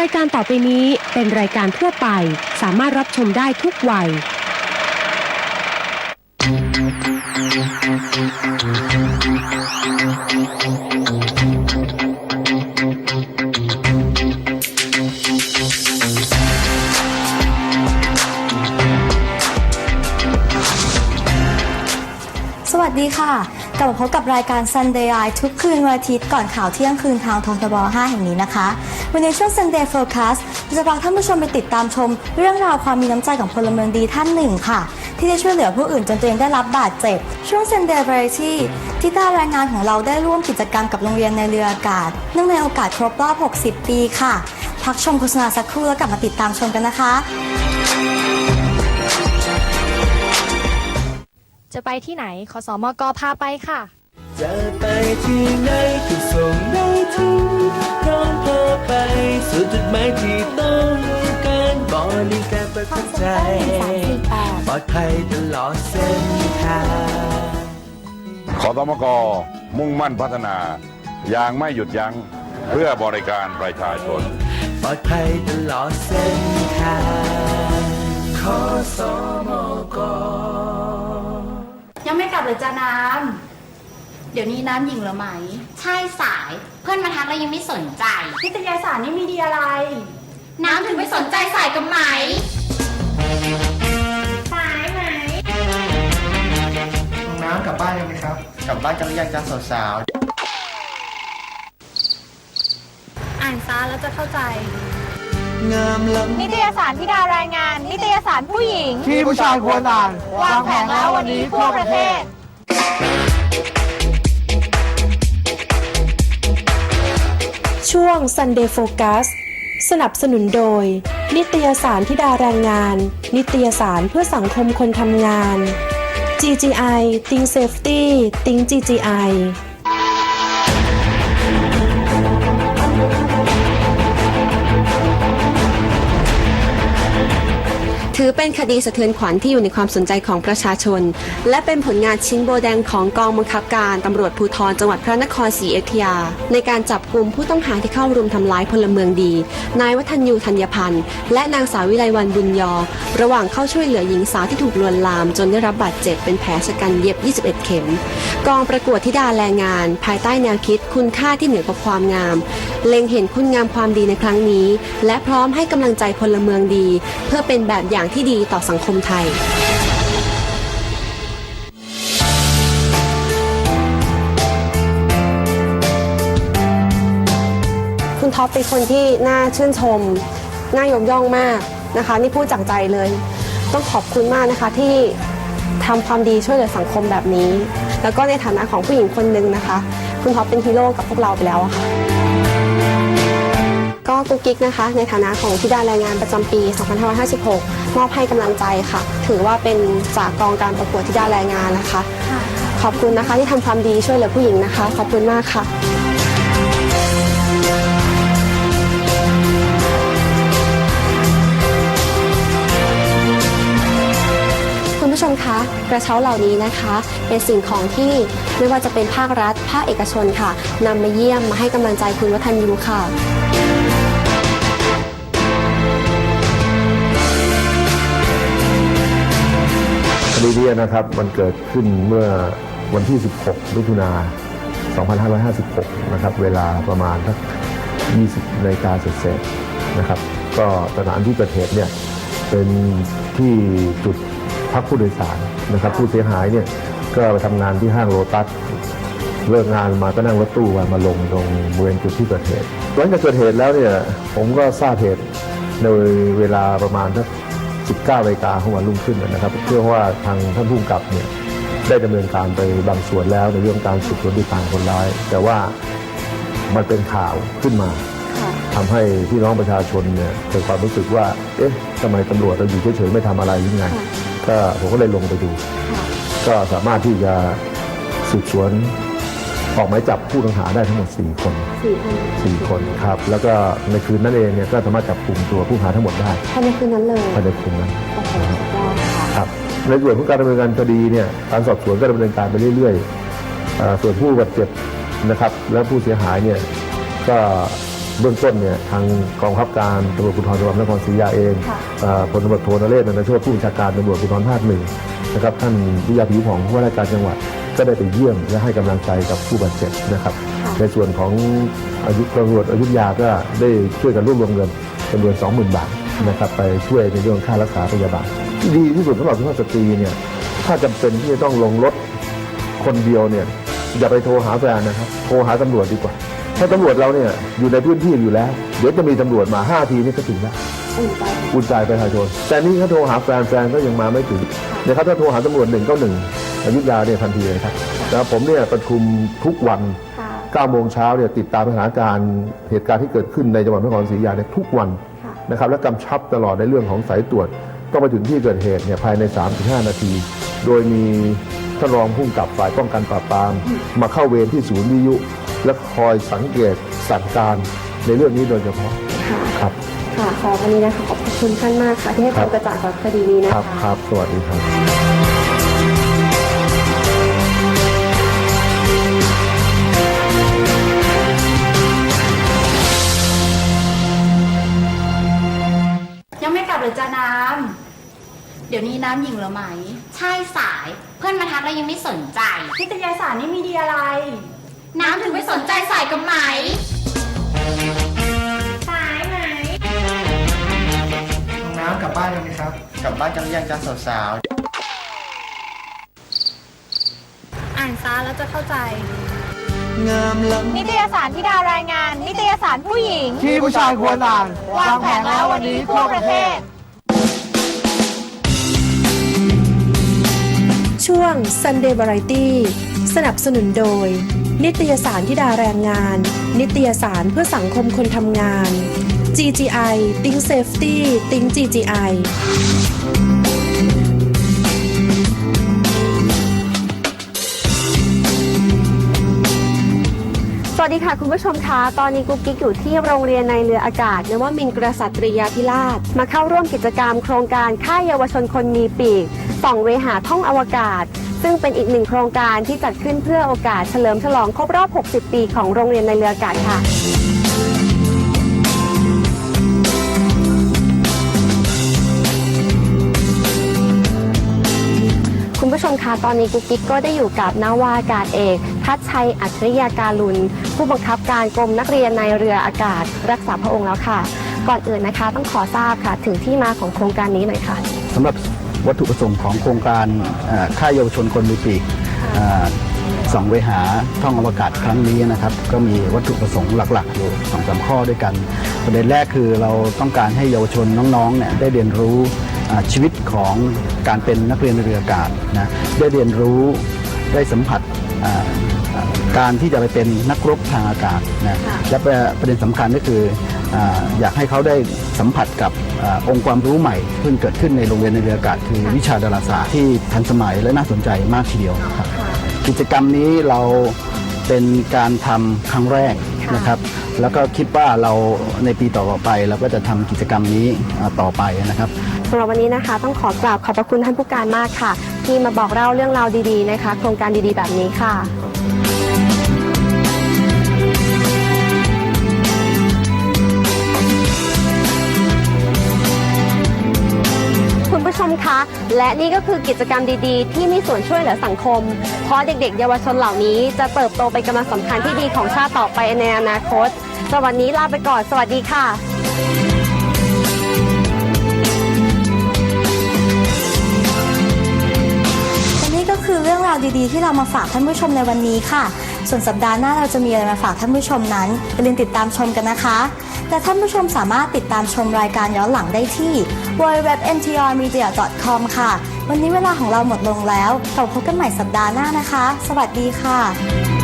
รายการต่อไปนี้เป็นรายการทั่วไป สามารถรับชมได้ทุกวัย สวัสดีค่ะ กลับมาพบกับรายการ Sunday Eye ทุกคืนวันอาทิตย์ก่อนข่าวเที่ยงคืนทางททบ 5 แห่งนี้นะคะ วันนี้ช่วง Sunday Focus จะพาท่านผู้ชมไปติดตามชม เรื่องราวความมีน้ำใจของพลเมืองดีท่านหนึ่งค่ะ ที่ได้ช่วยเหลือผู้อื่นจนตัวเองได้รับบาดเจ็บ ช่วง Sunday Variety ที่ต้ารายงานของเราได้ร่วมกิจกรรมกับโรงเรียนในเรืออากาศเนื่องในโอกาสครบรอบ 60 ปีค่ะ พักชมโฆษณาสักครู่แล้วกลับมาติดตามชมกันนะคะ จะไปที่ไหนขอสอมกพาไปค่ะ จะไปที่ไหนก็ส่งได้ถึง พร้อมพาไปสู่จุดหมายที่ต้องการบริการประทับใจ ปลอดภัยตลอดเส้นทางขอตมกมุ่งมั่นพัฒนา อย่างไม่หยุดยัง้งเพื่อบริการประชาชน ปลอดภัยตลอดเส้นทางขอสมกยังไม่กลับเลยจ้าน้ำ เดี๋ยวนี้น้ำหญิงเหรอไหม ใช่สาย เพื่อนมาทักแล้วยังไม่สนใจ นิตยสารนี่มีดีอะไร น้ำถึงไปสนใจสายกับไหม สายไหมน้ำกลับบ้านยังไหมครับ กลับบ้านกันหรือยังจ้าสาวอ่านซาแล้วจะเข้าใจงามล้ำนิตยสารพิดารายงาน นิตยสารผู้หญิงๆที่ผู้ชายควรอ่าน วางแผงแล้ววันนี้ทั่วประเทศ ช่วง Sunday Focus สนับสนุนโดย นิตยสารทิดาแรงงาน นิตยสารเพื่อสังคมคนทำงาน GGI Think Safety Think GGI ถือเป็นคดีสะเทือนขวัญที่อยู่ในความสนใจของประชาชน และเป็นผลงานชิ้นโบแดงของกองบังคับการตำรวจภูธรจังหวัดพระนครศรีอยุธยา ในการจับกลุ่มผู้ต้องหาที่เข้ารุมทำร้ายพลเมืองดี นายวัฒนยูธัญพันธ์ และนางสาววิไลวันบุญยอ ระหว่างเข้าช่วยเหลือหญิงสาวที่ถูกลวนลาม จนได้รับบาดเจ็บเป็นแผลชะกันเย็บ 21 เข็ม กองประกวดธิดาแรงงาน ภายใต้แนวคิดคุณค่าที่เหนือกว่าความงาม เล็งเห็นคุณงามความดีในครั้งนี้ และพร้อมให้กำลังใจพลเมืองดี เพื่อเป็นแบบอย่างที่ดีต่อสังคมไทยคุณท็อปเป็นคนที่น่าชื่นชม น่ายกย่องมากนะคะ นี่พูดจากใจเลย ต้องขอบคุณมากนะคะที่ทำความดีช่วยเหลือสังคมแบบนี้ แล้วก็ในฐานะของผู้หญิงคนหนึ่งนะคะ คุณท็อปเป็นฮีโร่กับพวกเราไปแล้วอะค่ะ ก็กุ๊กกิ๊กนะคะ ในฐานะของธิดาแรงงานประจำปี 2556 มอบให้กำลังใจค่ะ ถือว่าเป็นจากกองการประกวดธิดาแรงงานนะคะ ขอบคุณนะคะที่ทำความดีช่วยเหลือผู้หญิงนะคะ ขอบคุณมากค่ะคุณผู้ชมคะกระเช้าเหล่านี้นะคะ เป็นสิ่งของที่ไม่ว่าจะเป็นภาครัฐ ภาคเอกชนค่ะนำมาเยี่ยมมาให้กำลังใจคุณวัฒนยูค่ะ คดีนี้นะครับมันเกิดขึ้นเมื่อวันที่ 16 มิถุนา 2556 นะครับ เวลาประมาณสัก 20นาฬิกาเศษนะครับ ก็สถานที่เกิดเหตุเนี่ยเป็นที่จุดพักผู้โดยสารนะครับ ผู้เสียหายเนี่ยก็ไปทำงานที่ห้างโลตัสเลิกงานมาก็นั่งรถตู้มาลงตรงบริเวณจุดที่เกิดเหตุหลังจากเกิดเหตุแล้วเนี่ยผมก็ทราบเหตุในเวลาประมาณสัก 19นาฬิกาของวันรุ่งขึ้นนะครับ เพื่อว่าทางท่านผู้กำกับเนี่ยได้ดำเนินการไปบางส่วนแล้วในเรื่องการสืบสวนติดตามคนร้าย แต่ว่ามันเป็นข่าวขึ้นมาทำให้พี่น้องประชาชนเนี่ยเกิดความรู้สึกว่า เอ๊ะทำไมตำรวจเราอยู่เฉยๆไม่ทำอะไรยังไง ก็ผมก็เลยลงไปดู ก็สามารถที่จะสืบสวน ออกหมายจับผู้ต้องหาได้ทั้งหมด4คน4 คนครับ แล้วก็ในคืนนั้นเองเนี่ยก็สามารถจับกลุ่มตัวผู้ต้องหาทั้งหมดได้ภายในคืนนั้นเลยภายในคืนนั้น โอ้โหสุดยอดค่ะ ครับในส่วนของการดำเนินการคดีเนี่ยการสอบสวนก็ดำเนินการไปเรื่อยๆเอ่อส่วนผู้บาดเจ็บนะครับและผู้เสียหายเนี่ยก็เบื้องต้นเนี่ยทางกองบังคับการตำรวจภูธรจังหวัดนครศรีอยุธยาเองเอ่อพลตำรวจโทนเรศนันทโชติผู้บัญชาการตำรวจภูธรภาคหนึ่งนะครับท่านวิทยาผิวผ่องผู้ว่าราชการจังหวัด ก็ได้ไปเยี่ยมและให้กำลังใจกับผู้บาดเจ็บนะครับ ในส่วนของอายุตำรวจอยุธยาก็ได้ช่วยกันรวบรวมเงินจำนวน 20,000 บาทนะครับไปช่วยในเรื่องค่ารักษาพยาบาลที่ดีที่สุดสำหรับสุภาพสตรีเนี่ยถ้าจำเป็นที่จะต้องลงรถคนเดียวเนี่ยอย่าไปโทรหาแฟนนะครับโทรหาตำรวจดีกว่าถ้าตำรวจเราเนี่ยอยู่ในพื้นที่อยู่แล้ว เดี๋ยวจะมีตำรวจมา 5 ทีนี่ก็ถึงแล้วอุ่นใจประชาชนแต่นี่ถ้าโทรหาแฟนแฟนก็ยังมาไม่ถึงนะครับถ้าโทรหาตำรวจหนึ่งก็หนึ่ง อยุธยาเนี่ยทันทีเลยครับแล้วผมเนี่ยประชุมทุกวัน9โมงเช้าเนี่ยติดตามสถานการณ์เหตุการณ์ที่เกิดขึ้นในจังหวัดนครศรีอยุธยาเนี่ยทุกวันนะครับและกำชับตลอดในเรื่องของสายตรวจต้องไปถึงที่เกิดเหตุเนี่ยภายใน 3-5 นาที โดยมีท่านรองผู้กำกับฝ่ายป้องกันปราบปราม มาเข้าเวรที่ศูนย์วิทยุ และคอยสังเกตสั่งการในเรื่องนี้โดยเฉพาะครับค่ะขอวันนี้นะคะขอบคุณท่านมากค่ะที่ให้ความกระจ่างกับคดีนี้นะคคะรับครับ สวัสดีครับ ยังไม่กลับเลยจ้าน้ำเดี๋ยวนี้น้ำหญิงเหรอไหม ใช่สายเพื่อนมาทักแล้วยังไม่สนใจ นิตยสารนี่มีดีอะไร น้ำถึงไม่สนใจสายกับไหม สายไหม น้องน้ำกลับบ้านกันไหมครับ กลับบ้านกันหรือยังจ้าสาวอ่านซะแล้วจะเข้าใจ ๆงามล้นิตยสารที่ดารายงาน นิตยสารผู้หญิงำที่ผู้ชายควรอ่าน วางแผนแล้ววันนี้ทั่วประเทศ Sunday Variety สนับสนุนโดย นิตยสารทีดาแรงงาน นิตยสารเพื่อสังคมคนทำงาน GGI Think Safety Think GGI สวัสดีค่ะ คุณผู้ชมคะตอนนี้กุ๊กกิ๊กอยู่ที่โรงเรียนในเรืออากาศนวมินทร์กษัตริยาธิราช มาเข้าร่วมกิจกรรมโครงการค่ายเยาวชนคนมีปีกส่องเวหาท่องอวกาศ ซึ่งเป็นอีกหนึ่งโครงการที่จัดขึ้นเพื่อโอกาสเฉลิมฉลองครบรอบ 60 ปีของโรงเรียนในเรืออากาศค่ะ คุณผู้ชมคะตอนนี้กุ๊กกิ๊กก็ได้อยู่กับนาวาอากาศเอก ทัชชัยอัจฉริยาการุณ ผู้บังคับการกรมนักเรียนในเรืออากาศ รักษาพระองค์แล้วค่ะ ก่อนอื่นนะคะต้องขอทราบค่ะ ถึงที่มาของโครงการนี้หน่อยค่ะ สำหรับ วัตถุประสงค์ของโครงการค่ายเยาวชนคนมีปีกส่องเวหาท่องอวกาศครั้งนี้นะครับ ก็มีวัตถุประสงค์หลักๆอยู่สองสามข้อด้วยกัน ประเด็นแรกคือเราต้องการให้เยาวชนน้องๆเนี่ยได้เรียนรู้ชีวิตของการเป็นนักเรียนเรืออากาศนะได้เรียนรู้ได้สัมผัสการที่จะไปเป็นนักรบทางอากาศนะและประเด็นสำคัญก็คืออยากให้เขาได้สัมผัสกับ อาองค์ความรู้ใหม่เพิ่งเกิดขึ้นในโรงเรียนในเรืออากาศคือวิชาดาราศาสตร์ที่ทันสมัยและน่าสนใจมากทีเดียวครับกิจกรรมนี้เราเป็นการทำครั้งแรกนะครับ แล้วก็คิดว่าเราในปีต่อๆไปเราก็จะทำกิจกรรมนี้อ่าต่อไปนะครับสำหรับวันนี้นะคะ ต้องขอกราบขอบพระคุณท่านผู้การมากค่ะ ที่มาบอกเล่าเรื่องราวดีๆนะคะ โครงการดีๆแบบนี้ค่ะ คุณผู้ชมคะ และนี่ก็คือกิจกรรมดีๆ ที่มีส่วนช่วยเหลือสังคม เพราะเด็กๆ เยาวชนเหล่านี้จะเติบโตเป็นกำลังสำคัญที่ดีของชาติต่อไปในอนาคตสวันนี้ลาไปก่อน สวัสดีค่ะนี่ก็คือเรื่องราวดีๆ ที่เรามาฝากท่านผู้ชมในวันนี้ค่ะ ส่วนสัปดาห์หน้าเราจะมีอะไรมาฝากท่านผู้ชมนั้นอย่าลืมติดตามชมกันนะคะ และท่านผู้ชมสามารถติดตามชมรายการย้อนหลังได้ที่ www.ntrmedia.com ค่ะ วันนี้เวลาของเราหมดลงแล้วเราพบกันใหม่สัปดาห์หน้านะคะ สวัสดีค่ะ